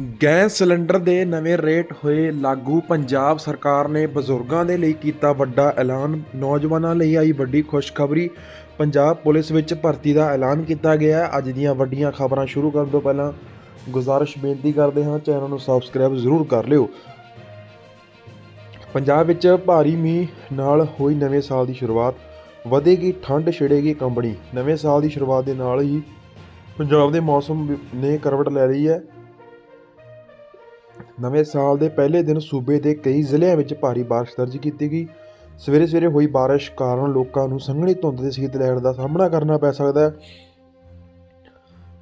Gas cylinder ਦੇ ਨਵੇਂ rate ਹੋਏ ਲਾਗੂ, ਪੰਜਾਬ ਸਰਕਾਰ ਨੇ ਬਜ਼ੁਰਗਾਂ ਦੇ ਲਈ ਕੀਤਾ ਵੱਡਾ ਐਲਾਨ। ਨੌਜਵਾਨਾਂ ਲਈ ਆਈ ਵੱਡੀ ਖੁਸ਼ਖਬਰੀ। ਪੰਜਾਬ ਪੁਲਿਸ ਵਿੱਚ ਭਰਤੀ ਦਾ ਐਲਾਨ ਕੀਤਾ ਗਿਆ। ਅੱਜ ਦੀਆਂ ਵੱਡੀਆਂ ਖਬਰਾਂ ਸ਼ੁਰੂ ਕਰਨ ਤੋਂ ਪਹਿਲਾਂ ਗੁਜ਼ਾਰਿਸ਼ ਬੇਨਤੀ ਕਰਦੇ ਹਾਂ, ਚੈਨਲ ਨੂੰ ਸਬਸਕ੍ਰਾਈਬ ਜ਼ਰੂਰ ਕਰ ਲਿਓ। ਪੰਜਾਬ ਵਿੱਚ ਭਾਰੀ ਮੀਂਹ ਨਾਲ ਹੋਈ ਨਵੇਂ ਸਾਲ ਦੀ ਸ਼ੁਰੂਆਤ। ਵਧੇਗੀ ਠੰਡ ਛਿੜੇਗੀ ਕੰਬਣੀ। ਨਵੇਂ ਸਾਲ ਦੀ ਸ਼ੁਰੂਆਤ ਦੇ ਨਾਲ ਹੀ ਪੰਜਾਬ ਦੇ ਮੌਸਮ ਨੇ ਕਰਵਟ ਲੈ ਲਈ ਹੈ। ਨਵੇਂ ਸਾਲ ਦੇ ਪਹਿਲੇ ਦਿਨ ਸੂਬੇ ਦੇ ਕਈ ਜ਼ਿਲ੍ਹਿਆਂ ਵਿੱਚ ਭਾਰੀ ਬਾਰਿਸ਼ ਦਰਜ ਕੀਤੀ ਗਈ। ਸਵੇਰੇ ਸਵੇਰੇ ਹੋਈ ਬਾਰਿਸ਼ ਕਾਰਨ ਲੋਕਾਂ ਨੂੰ ਸੰਘਣੀ ਧੁੰਦ ਦੇ ਸੀਤ ਲਹਿਰ ਦਾ ਸਾਹਮਣਾ ਕਰਨਾ ਪੈ ਸਕਦਾ ਹੈ।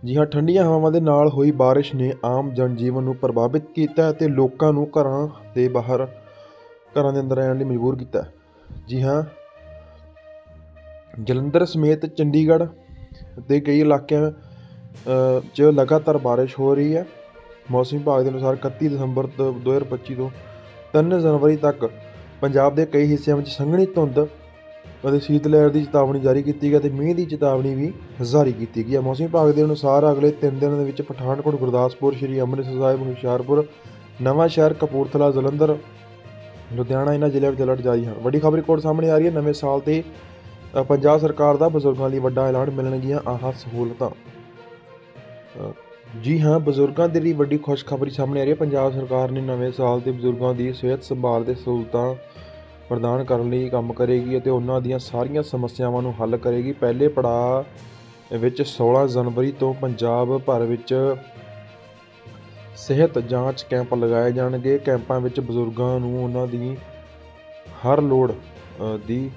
ਜੀ ਹਾਂ, ਠੰਡੀਆਂ ਹਵਾਵਾਂ ਦੇ ਨਾਲ ਹੋਈ ਬਾਰਿਸ਼ ਨੇ ਆਮ ਜਨਜੀਵਨ ਨੂੰ ਪ੍ਰਭਾਵਿਤ ਕੀਤਾ ਅਤੇ ਲੋਕਾਂ ਨੂੰ ਘਰਾਂ ਦੇ ਬਾਹਰ, ਘਰਾਂ ਦੇ ਅੰਦਰ ਰਹਿਣ ਲਈ ਮਜਬੂਰ ਕੀਤਾ ਜੀ ਹਾਂ, ਜਲੰਧਰ ਸਮੇਤ ਚੰਡੀਗੜ੍ਹ ਦੇ ਕਈ ਇਲਾਕਿਆਂ 'ਚ ਲਗਾਤਾਰ ਬਾਰਿਸ਼ ਹੋ ਰਹੀ ਹੈ। ਮੌਸਮ ਵਿਭਾਗ ਦੇ ਅਨੁਸਾਰ 31 ਦਸੰਬਰ ਤੋਂ 2025 ਤੋਂ 3 ਜਨਵਰੀ ਤੱਕ ਪੰਜਾਬ ਦੇ ਕਈ ਹਿੱਸਿਆਂ ਵਿੱਚ ਸੰਘਣੀ ਧੁੰਦ ਅਤੇ ਸ਼ੀਤ ਲਹਿਰ ਦੀ ਚੇਤਾਵਨੀ ਜਾਰੀ ਕੀਤੀ ਗਈ ਤੇ ਮੀਂਹ ਦੀ ਚੇਤਾਵਨੀ ਵੀ ਜਾਰੀ ਕੀਤੀ ਗਈ ਹੈ। ਮੌਸਮ ਵਿਭਾਗ ਦੇ ਅਨੁਸਾਰ ਅਗਲੇ 3 ਦਿਨਾਂ ਦੇ ਵਿੱਚ ਪਠਾਨਕੋਟ, ਗੁਰਦਾਸਪੁਰ, ਸ਼੍ਰੀ ਅੰਮ੍ਰਿਤਸਰ ਸਾਹਿਬ, ਹੁਸ਼ਿਆਰਪੁਰ, ਨਵਾਂ ਸ਼ਹਿਰ, ਕਪੂਰਥਲਾ, ਜਲੰਧਰ, ਲੁਧਿਆਣਾ ਇਹਨਾਂ ਜ਼ਿਲ੍ਹਿਆਂ ਵਿੱਚ ਅਲਰਟ ਜਾਰੀ ਹਨ। ਵੱਡੀ ਖਬਰ ਰਿਪੋਰਟ ਸਾਹਮਣੇ ਆ ਰਹੀ ਹੈ। ਨਵੇਂ ਸਾਲ ਤੇ ਪੰਜਾਬ ਸਰਕਾਰ ਦਾ ਬਜ਼ੁਰਗਾਂ ਲਈ ਵੱਡਾ ਐਲਾਨ ਮਿਲਣਗੀਆਂ ਆਹ ਸਹੂਲਤਾਂ। ਜੀ ਹਾਂ, ਬਜ਼ੁਰਗਾਂ ਦੇ ਲਈ ਵੱਡੀ ਖੁਸ਼ਖਬਰੀ ਸਾਹਮਣੇ ਆ ਰਹੀ ਹੈ। ਪੰਜਾਬ ਸਰਕਾਰ ਨੇ ਨਵੇਂ ਸਾਲ ਤੇ ਬਜ਼ੁਰਗਾਂ ਦੀ ਸਿਹਤ ਸੰਭਾਲ ਦੇ ਸਹੂਲਤਾਂ ਪ੍ਰਦਾਨ ਕਰਨ ਲਈ ਕੰਮ ਕਰੇਗੀ ਅਤੇ ਉਹਨਾਂ ਦੀਆਂ ਸਾਰੀਆਂ ਸਮੱਸਿਆਵਾਂ ਨੂੰ ਹੱਲ ਕਰੇਗੀ। ਪਹਿਲੇ ਪੜਾਅ ਵਿੱਚ 16 ਜਨਵਰੀ ਤੋਂ ਪੰਜਾਬ ਭਰ ਵਿੱਚ ਸਿਹਤ ਜਾਂਚ ਕੈਂਪ ਲਗਾਏ ਜਾਣਗੇ। ਕੈਂਪਾਂ ਵਿੱਚ ਬਜ਼ੁਰਗਾਂ ਨੂੰ ਉਹਨਾਂ ਦੀ ਹਰ ਲੋੜ ਦੀ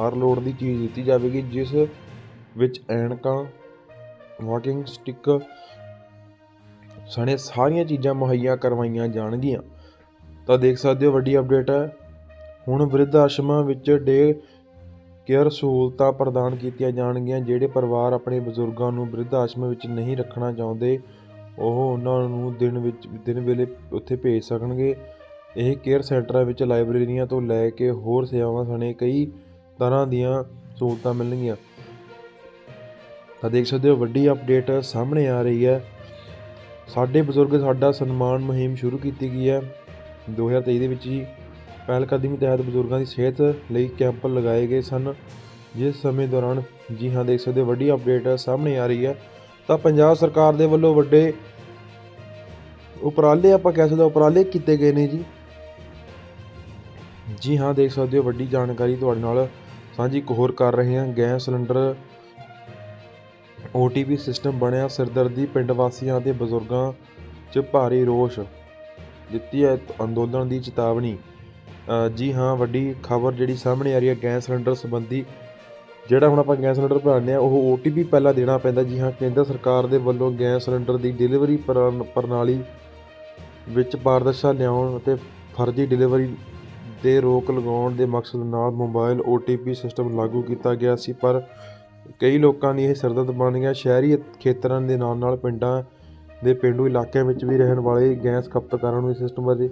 ਹਰ ਲੋੜ ਦੀ ਚੀਜ਼ ਦਿੱਤੀ ਜਾਵੇਗੀ, ਜਿਸ ਵਿੱਚ ਐਨਕਾਂ, ਵਾਕਿੰਗ ਸਟਿੱਕ ਸਣੇ ਸਾਰੀਆਂ ਚੀਜ਼ਾਂ ਮੁਹੱਈਆ ਕਰਵਾਈਆਂ ਜਾਣਗੀਆਂ। ਤਾਂ ਦੇਖ ਸਕਦੇ ਹੋ ਵੱਡੀ ਅਪਡੇਟ ਹੈ। ਹੁਣ ਵਿਰਧ ਆਸ਼ਰਮਾਂ ਵਿੱਚ ਡੇ ਕੇਅਰ ਸਹੂਲਤਾਂ ਪ੍ਰਦਾਨ ਕੀਤੀਆਂ ਜਾਣਗੀਆਂ, ਜਿਹੜੇ ਪਰਿਵਾਰ ਆਪਣੇ ਬਜ਼ੁਰਗਾਂ ਨੂੰ ਬਿਰਧ ਆਸ਼ਰਮ ਵਿੱਚ ਨਹੀਂ ਰੱਖਣਾ ਚਾਹੁੰਦੇ, ਉਹ ਉਹਨਾਂ ਨੂੰ ਦਿਨ ਵਿੱਚ, ਦਿਨ ਵੇਲੇ ਉੱਥੇ ਭੇਜ ਸਕਣਗੇ। ਇਹ ਕੇਅਰ ਸੈਂਟਰਾਂ ਵਿੱਚ ਲਾਇਬ੍ਰੇਰੀਆਂ ਤੋਂ ਲੈ ਕੇ ਹੋਰ ਸੇਵਾਵਾਂ ਸਣੇ ਕਈ ਤਰ੍ਹਾਂ ਦੀਆਂ ਸਹੂਲਤਾਂ ਮਿਲਣਗੀਆਂ। ਤਾਂ ਦੇਖ ਸਕਦੇ ਹੋ ਵੱਡੀ ਅਪਡੇਟ ਸਾਹਮਣੇ ਆ ਰਹੀ ਹੈ। ਸਾਡੇ ਬਜ਼ੁਰਗ ਸਾਡਾ ਸਨਮਾਨ ਮੁਹਿੰਮ ਸ਼ੁਰੂ ਕੀਤੀ ਗਈ ਹੈ। 2023 ਦੇ ਵਿੱਚ ਹੀ ਪਹਿਲਕਦਮੀ ਤਹਿਤ ਬਜ਼ੁਰਗਾਂ ਦੀ ਸਿਹਤ ਲਈ ਕੈਂਪ ਲਗਾਏ ਗਏ ਸਨ। ਜਿਸ ਸਮੇਂ ਦੌਰਾਨ ਜੀ ਹਾਂ, ਦੇਖ ਸਕਦੇ ਹੋ, ਵੱਡੀ ਅਪਡੇਟ ਸਾਹਮਣੇ ਆ ਰਹੀ ਹੈ। ਤਾਂ ਪੰਜਾਬ ਸਰਕਾਰ ਦੇ ਵੱਲੋਂ ਵੱਡੇ ਉਪਰਾਲੇ ਆਪਾਂ ਕਹਿ ਸਕਦੇ ਉਪਰਾਲੇ ਕੀਤੇ ਗਏ ਨੇ ਜੀ। ਜੀ ਹਾਂ, ਦੇਖ ਸਕਦੇ ਹੋ, ਵੱਡੀ ਜਾਣਕਾਰੀ ਤੁਹਾਡੇ ਨਾਲ ਸਾਂਝੀ ਇੱਕ ਹੋਰ ਕਰ ਰਹੇ ਹਾਂ। ਗੈਸ ਸਿਲੰਡਰ OTP ਸਿਸਟਮ ਬਣਿਆ ਸਿਰਦਰਦੀ ਪਿੰਡ ਵਾਸੀਆਂ ਤੇ ਬਜ਼ੁਰਗਾਂ 'ਚ ਭਾਰੀ ਰੋਸ਼। ਦਿੱਤੀ ਹੈ ਅੰਦੋਲਨ ਦੀ ਚੇਤਾਵਨੀ। ਜੀ ਹਾਂ, ਵੱਡੀ ਖਬਰ ਜਿਹੜੀ ਸਾਹਮਣੇ ਆ ਰਹੀ ਹੈ ਗੈਸ ਸਿਲੰਡਰ ਸੰਬੰਧੀ। ਜਿਹੜਾ ਹੁਣ ਆਪਾਂ ਗੈਸ ਸਿਲੰਡਰ ਭਰਾਉਂਦੇ ਆ, ਉਹ OTP ਪਹਿਲਾਂ ਦੇਣਾ ਪੈਂਦਾ। ਜੀ ਹਾਂ, ਕੇਂਦਰ ਸਰਕਾਰ ਦੇ ਵੱਲੋਂ ਗੈਸ ਸਿਲੰਡਰ ਦੀ ਡਿਲੀਵਰੀ ਪ੍ਰਣ- ਪ੍ਰਣਾਲੀ ਵਿੱਚ ਪਾਰਦਰਸ਼ਤਾ ਲਿਆਉਣ ਅਤੇ ਫਰਜ਼ੀ ਡਿਲੀਵਰੀ ਤੇ ਰੋਕ ਲਗਾਉਣ ਦੇ ਮਕਸਦ ਨਾਲ ਮੋਬਾਈਲ OTP ਸਿਸਟਮ ਲਾਗੂ ਕੀਤਾ ਗਿਆ ਸੀ। ਪਰ ਕਈ ਲੋਕਾਂ ਦੀ ਇਹ ਸਰਦਰਦ ਬਣ ਗਿਆ ਸ਼ਹਿਰੀ ਖੇਤਰਾਂ ਦੇ ਨਾਲ ਨਾਲ ਪਿੰਡਾਂ ਦੇ ਪੇਂਡੂ ਇਲਾਕਿਆਂ ਵਿੱਚ ਵੀ ਰਹਿਣ ਵਾਲੇ ਗੈਸ ਖਪਤਕਾਰਾਂ ਨੂੰ ਇਸ ਸਿਸਟਮ ਬਾਰੇ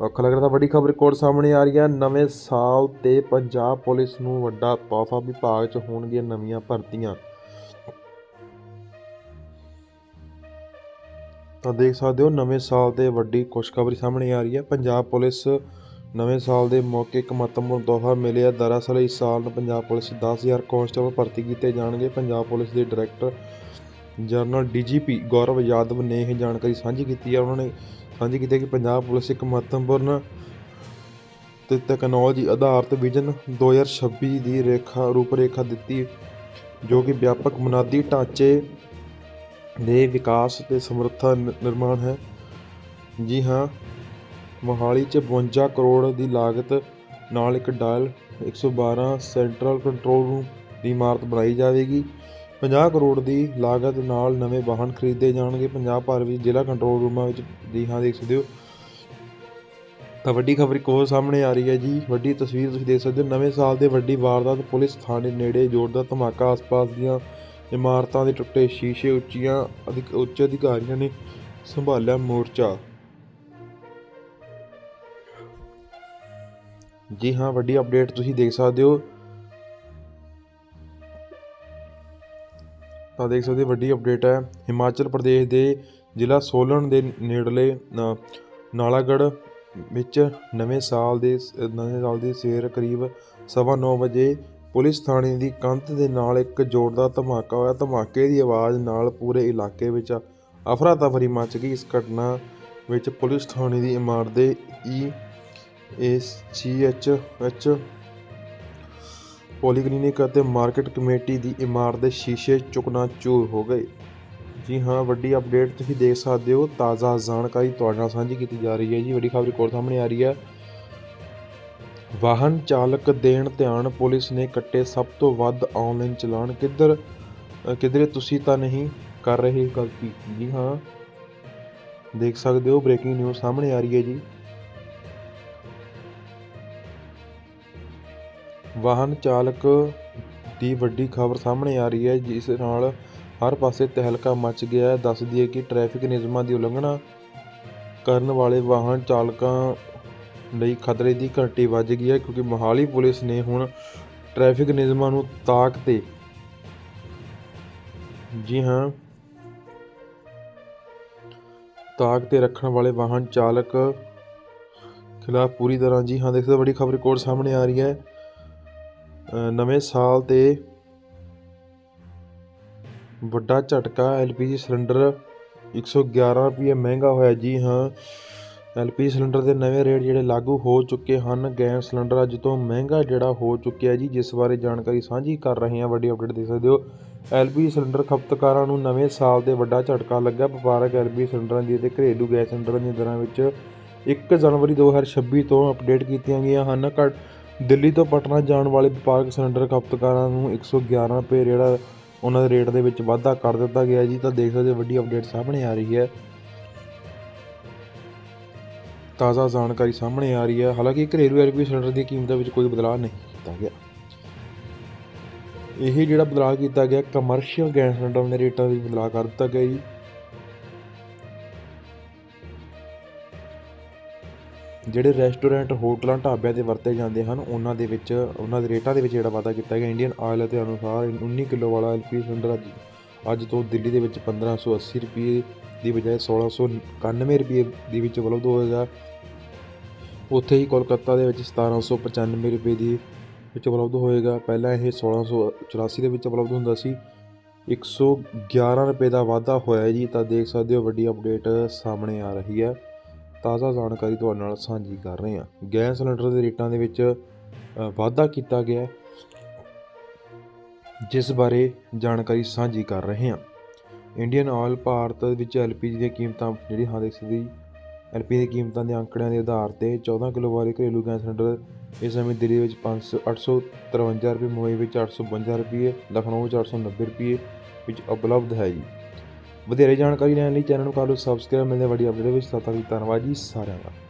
ਔਖਾ ਲੱਗ ਰਿਹਾ। ਤਾਂ ਵੱਡੀ ਖਬਰ ਰਿਕਾਰਡ ਸਾਹਮਣੇ ਆ ਰਹੀ ਹੈ। ਨਵੇਂ ਸਾਲ ਤੇ ਪੰਜਾਬ ਪੁਲਿਸ ਨੂੰ ਵੱਡਾ ਤੋਹਫਾ ਵਿਭਾਗ 'ਚ ਹੋਣਗੀਆਂ ਨਵੀਆਂ ਭਰਤੀਆਂ। ਤਾਂ ਦੇਖ ਸਕਦੇ ਹੋ, ਨਵੇਂ ਸਾਲ ਤੇ ਵੱਡੀ ਖੁਸ਼ਖਬਰੀ ਸਾਹਮਣੇ ਆ ਰਹੀ ਹੈ। ਪੰਜਾਬ ਪੁਲਿਸ ਨਵੇਂ ਸਾਲ ਦੇ ਮੌਕੇ ਇੱਕ ਮਹੱਤਵਪੂਰਨ ਤੋਹਫਾ ਮਿਲਿਆ। ਦਰਅਸਲ, ਇਸ ਸਾਲ ਨੂੰ ਪੰਜਾਬ ਪੁਲਿਸ 'ਚ 10000 ਕਾਂਸਟੇਬਲ ਭਰਤੀ ਕੀਤੇ ਜਾਣਗੇ। ਪੰਜਾਬ ਪੁਲਿਸ ਦੇ director general DGP Gaurav Yadav ਨੇ ਇਹ ਜਾਣਕਾਰੀ ਸਾਂਝੀ ਕੀਤੀ ਹੈ। ਉਹਨਾਂ ਨੇ ਸਾਂਝੀ ਕੀਤੀ ਹੈ ਕਿ ਪੰਜਾਬ ਪੁਲਿਸ ਇੱਕ ਮਹੱਤਵਪੂਰਨ ਤੇ ਟੈਕਨੋਲੋਜੀ ਆਧਾਰਿਤ ਵਿਜ਼ਨ 2026 ਦੀ ਰੇਖਾ, ਰੂਪਰੇਖਾ ਦਿੱਤੀ, ਜੋ ਕਿ ਵਿਆਪਕ ਬੁਨਿਆਦੀ ਢਾਂਚੇ ਦੇ ਵਿਕਾਸ ਤੇ ਸਮਰੱਥਾ ਨਿਰਮਾਣ ਹੈ। ਜੀ ਹਾਂ ਮੋਹਾਲੀ 'ਚ 52 ਕਰੋੜ ਦੀ ਲਾਗਤ ਨਾਲ ਇੱਕ ਡਾਇਲ 112 ਸੈਂਟਰਲ ਕੰਟਰੋਲ ਰੂਮ ਦੀ ਇਮਾਰਤ ਬਣਾਈ ਜਾਵੇਗੀ। 50 ਕਰੋੜ ਦੀ ਲਾਗਤ ਨਾਲ ਨਵੇਂ ਵਾਹਨ ਖਰੀਦੇ ਜਾਣਗੇ। ਪੰਜਾਬ ਭਰ ਵਿੱਚ ਜ਼ਿਲ੍ਹਾ ਕੰਟਰੋਲ ਰੂਮਾਂ ਵਿੱਚ ਜੀ ਹਾਂ, ਦੇਖ ਸਕਦੇ ਹੋ। ਤਾਂ ਵੱਡੀ ਖਬਰ ਇੱਕ ਹੋਰ ਸਾਹਮਣੇ ਆ ਰਹੀ ਹੈ ਜੀ। ਵੱਡੀ ਤਸਵੀਰ ਤੁਸੀਂ ਦੇਖ ਸਕਦੇ ਹੋ। ਨਵੇਂ ਸਾਲ ਦੇ ਵੱਡੀ ਵਾਰਦਾਤ ਪੁਲਿਸ ਥਾਣੇ ਨੇੜੇ ਜ਼ੋਰਦਾਰ ਧਮਾਕਾ। ਆਸ-ਪਾਸ ਦੀਆਂ ਇਮਾਰਤਾਂ ਦੇ ਟੁੱਟੇ ਸ਼ੀਸ਼ੇ ਉੱਚੀਆਂ ਅਧਿਕ ਉੱਚ ਅਧਿਕਾਰੀਆਂ ਨੇ ਸੰਭਾਲਿਆ ਮੋਰਚਾ। ਜੀ ਹਾਂ ਵੱਡੀ ਅਪਡੇਟ ਤੁਸੀਂ ਦੇਖ ਸਕਦੇ ਹੋ। ਤਾਂ ਦੇਖ ਸਕਦੇ ਹੋ ਵੱਡੀ ਅਪਡੇਟ ਹੈ। ਹਿਮਾਚਲ ਪ੍ਰਦੇਸ਼ ਦੇ ਜ਼ਿਲ੍ਹਾ ਸੋਲਨ ਦੇ ਨੇੜਲੇ ਅ, ਨਾਲਾਗੜ੍ਹ ਵਿੱਚ ਨਵੇਂ ਸਾਲ ਦੇ ਨਵੇਂ ਸਾਲ ਦੀ ਸਵੇਰ ਕਰੀਬ ਸਵਾ ਨੌ ਵਜੇ ਪੁਲਿਸ ਥਾਣੇ ਦੀ ਕੰਧ ਦੇ ਨਾਲ ਇੱਕ ਜ਼ੋਰਦਾਰ ਧਮਾਕਾ ਹੋਇਆ। ਧਮਾਕੇ ਦੀ ਆਵਾਜ਼ ਨਾਲ ਪੂਰੇ ਇਲਾਕੇ ਵਿੱਚ ਅਫਰਾ ਤਫਰੀ ਮਚ ਗਈ। ਇਸ ਘਟਨਾ ਵਿੱਚ ਪੁਲਿਸ ਥਾਣੇ ਦੀ ਇਮਾਰਤ ਦੇ ਈ ਏ ਸੀ ਐਚ ਐਚ ਪੋਲੀਕਲੀਨਿਕ ਅਤੇ ਮਾਰਕੀਟ ਕਮੇਟੀ ਦੀ ਇਮਾਰਤ ਦੇ ਸ਼ੀਸ਼ੇ ਚੂਰ ਹੋ ਗਏ। ਜੀ ਹਾਂ ਵੱਡੀ ਅਪਡੇਟ ਤੁਸੀਂ ਦੇਖ ਸਕਦੇ ਹੋ। ਤਾਜ਼ਾ ਜਾਣਕਾਰੀ ਤੁਹਾਡੇ ਨਾਲ ਸਾਂਝੀ ਕੀਤੀ ਜਾ ਰਹੀ ਹੈ ਜੀ। ਵੱਡੀ ਖਬਰ ਕੋਲ ਸਾਹਮਣੇ ਆ ਰਹੀ ਹੈ। ਵਾਹਨ ਚਾਲਕ ਦੇਣ ਧਿਆਨ ਪੁਲਿਸ ਨੇ ਕੱਟੇ ਸਭ ਤੋਂ ਵੱਧ ਆਨਲਾਈਨ ਚਲਾਨ। ਕਿੱਧਰ ਅ, ਕਿਧਰੇ ਤੁਸੀਂ ਤਾਂ ਨਹੀਂ ਕਰ ਰਹੇ ਗਲਤੀ ਜੀ ਹਾਂ ਦੇਖ ਸਕਦੇ ਹੋ। ਬ੍ਰੇਕਿੰਗ ਨਿਊਜ਼ ਸਾਹਮਣੇ ਆ ਰਹੀ ਹੈ ਜੀ। ਵਾਹਨ ਚਾਲਕ ਦੀ ਵੱਡੀ ਖਬਰ ਸਾਹਮਣੇ ਆ ਰਹੀ ਹੈ, ਜਿਸ ਨਾਲ ਹਰ ਪਾਸੇ ਤਹਿਲਕਾ ਮਚ ਗਿਆ ਹੈ। ਦੱਸ ਦਈਏ ਕਿ ਟ੍ਰੈਫਿਕ ਨਿਯਮਾਂ ਦੀ ਉਲੰਘਣਾ ਕਰਨ ਵਾਲੇ ਵਾਹਨ ਚਾਲਕਾਂ ਲਈ ਖਤਰੇ ਦੀ ਘੰਟੀ ਵੱਜ ਗਈ ਹੈ, ਕਿਉਂਕਿ ਮੋਹਾਲੀ ਪੁਲਿਸ ਨੇ ਹੁਣ ਟ੍ਰੈਫਿਕ ਨਿਯਮਾਂ ਨੂੰ ਤਾਕ ਤੇ ਜੀ ਹਾਂ, ਤਾਕ ਤੇ ਰੱਖਣ ਵਾਲੇ ਵਾਹਨ ਚਾਲਕ ਖਿਲਾਫ ਪੂਰੀ ਤਰ੍ਹਾਂ ਜੀ ਹਾਂ। ਦੇਖਦੇ ਹੋ ਬੜੀ ਖਬਰ ਰਿਪੋਰਟ ਸਾਹਮਣੇ ਆ ਰਹੀ ਹੈ। ਨਵੇਂ ਸਾਲ ਤੇ ਵੱਡਾ ਝਟਕਾ ਐੱਲ ਪੀ ਜੀ ਸਿਲੰਡਰ ਇੱਕ ਸੌ ਗਿਆਰ੍ਹਾਂ ਰੁਪਈਏ ਮਹਿੰਗਾ ਹੋਇਆ ਜੀ, ਹਾਂ। ਐਲਪੀਜੀ ਸਿਲੰਡਰ ਦੇ ਨਵੇਂ ਰੇਟ ਜਿਹੜੇ ਲਾਗੂ ਹੋ ਚੁੱਕੇ ਹਨ। ਗੈਸ ਸਿਲੰਡਰ ਅੱਜ ਤੋਂ ਮਹਿੰਗਾ ਜਿਹੜਾ ਹੋ ਚੁੱਕਿਆ ਜੀ, ਜਿਸ ਬਾਰੇ ਜਾਣਕਾਰੀ ਸਾਂਝੀ ਕਰ ਰਹੇ ਹਾਂ। ਵੱਡੀ ਅਪਡੇਟ ਦੇਖ ਸਕਦੇ ਹੋ। ਐਲਪੀਜੀ ਸਿਲੰਡਰ ਖਪਤਕਾਰਾਂ ਨੂੰ ਨਵੇਂ ਸਾਲ ਤੇ ਵੱਡਾ ਝਟਕਾ ਲੱਗਾ। ਵਪਾਰਕ ਐਲਪੀਜੀ ਸਿਲੰਡਰਾਂ ਦੀ ਅਤੇ ਘਰੇਲੂ ਗੈਸ ਸਿਲੰਡਰਾਂ ਦੀਆਂ ਦਰਾਂ ਵਿੱਚ 1 ਜਨਵਰੀ 2026 ਤੋਂ ਅਪਡੇਟ ਕੀਤੀਆਂ ਗਈਆਂ ਹਨ। ਘੱਟ ਦਿੱਲੀ ਤੋਂ ਪਟਨਾ ਜਾਣ ਵਾਲੇ ਵਪਾਰਕ ਸਿਲੰਡਰ ਖਪਤਕਾਰਾਂ ਨੂੰ 111 ਰੁਪਏ ਜਿਹੜਾ ਉਹਨਾਂ ਦੇ ਰੇਟ ਦੇ ਵਿੱਚ ਵਾਧਾ ਕਰ ਦਿੱਤਾ ਗਿਆ ਜੀ। ਤਾਂ ਦੇਖ ਸਕਦੇ ਹੋ, ਵੱਡੀ ਅਪਡੇਟ ਸਾਹਮਣੇ ਆ ਰਹੀ ਹੈ। ਤਾਜ਼ਾ ਜਾਣਕਾਰੀ ਸਾਹਮਣੇ ਆ ਰਹੀ ਹੈ। ਹਾਲਾਂਕਿ ਘਰੇਲੂ ਐਲਪੀਜੀ ਸਿਲੰਡਰ ਦੀ ਕੀਮਤਾਂ ਵਿੱਚ ਕੋਈ ਬਦਲਾਅ ਨਹੀਂ ਕੀਤਾ ਗਿਆ। ਇਹ ਜਿਹੜਾ ਬਦਲਾਅ ਕੀਤਾ ਗਿਆ ਕਮਰਸ਼ੀਅਲ ਗੈਸ ਸਿਲੰਡਰ ਦੇ ਰੇਟਾਂ ਵਿੱਚ ਬਦਲਾਅ ਕਰ ਦਿੱਤਾ ਗਿਆ ਜੀ। ਜਿਹੜੇ ਰੈਸਟੋਰੈਂਟ, ਹੋਟਲਾਂ, ਢਾਬਿਆਂ ਤੇ ਵਰਤੇ ਜਾਂਦੇ ਹਨ, ਉਹਨਾਂ ਦੇ ਵਿੱਚ, ਉਹਨਾਂ ਦੇ ਰੇਟਾਂ ਦੇ ਵਿੱਚ ਜਿਹੜਾ ਵਾਧਾ ਕੀਤਾ ਗਿਆ। ਇੰਡੀਅਨ ਆਇਲ ਅਤੇ ਅਨੁਸਾਰ 19 ਕਿਲੋ ਵਾਲਾ ਐਲਪੀ ਸਿਲੰਡਰ ਅੱਜ ਅੱਜ ਤੋਂ ਦਿੱਲੀ ਦੇ ਵਿੱਚ 1580 ਰੁਪਏ ਦੀ ਬਜਾਏ 1691 ਰੁਪਏ ਦੀ ਵਿੱਚ ਉਪਲਬਧ ਹੋਏਗਾ। ਉੱਥੇ ਹੀ ਕੋਲਕਾਤਾ ਦੇ ਵਿੱਚ 1795 ਰੁਪਏ ਦੀ ਵਿੱਚ ਉਪਲਬਧ ਹੋਏਗਾ। ਪਹਿਲਾਂ ਇਹ 1684 ਦੇ ਵਿੱਚ ਉਪਲਬਧ ਹੁੰਦਾ ਸੀ। 111 ਰੁਪਏ ਦਾ ਵਾਧਾ ਹੋਇਆ ਜੀ, ਤਾਂ ਦੇਖ ਸਕਦੇ ਹੋ ਵੱਡੀ ਅਪਡੇਟ ਸਾਹਮਣੇ ਆ ਰਹੀ ਹੈ। ਤਾਜ਼ਾ ਜਾਣਕਾਰੀ ਤੁਹਾਡੇ ਨਾਲ ਸਾਂਝੀ ਕਰ ਰਹੇ ਹਾਂ। ਗੈਸ ਸਿਲੰਡਰ ਦੇ ਰੇਟਾਂ ਦੇ ਵਿੱਚ ਵਾਧਾ ਕੀਤਾ ਗਿਆ ਜਿਸ ਬਾਰੇ ਜਾਣਕਾਰੀ ਸਾਂਝੀ ਕਰ ਰਹੇ ਹਾਂ। ਇੰਡੀਅਨ ਆਇਲ ਭਾਰਤ ਵਿੱਚ ਐਲਪੀਜੀ ਦੀਆਂ ਕੀਮਤਾਂ ਜਿਹੜੀ ਹਾਂ ਦੇਖ ਸਕਦੇ ਐਲਪੀਜੀ ਦੀ ਕੀਮਤਾਂ ਦੇ ਅੰਕੜਿਆਂ ਦੇ ਆਧਾਰ ਤੇ 14 ਕਿਲੋ ਵਾਲੇ ਘਰੇਲੂ ਗੈਸ ਸਿਲੰਡਰ ਇਸ ਸਮੇਂ ਦਿੱਲੀ ਵਿੱਚ 500 853 ਰੁਪਏ, ਮੁੰਬਈ ਵਿੱਚ 852 ਰੁਪਏ, ਲਖਨਊ ਵਿੱਚ 890 ਰੁਪਏ ਵਿੱਚ ਉਪਲਬਧ ਹੈ ਜੀ। ਵਧੇਰੇ ਜਾਣਕਾਰੀ ਲੈਣ ਲਈ ਚੈਨਲ ਨੂੰ ਕਰ ਲਓ ਸਬਸਕ੍ਰਾਈਬ। ਮਿਲਦੇ ਵੱਡੀ ਅਪਡੇਟ ਵਿੱਚ। ਤਦ ਤੱਕ ਧੰਨਵਾਦ ਜੀ। ਸਾਰਿਆਂ ਦਾ।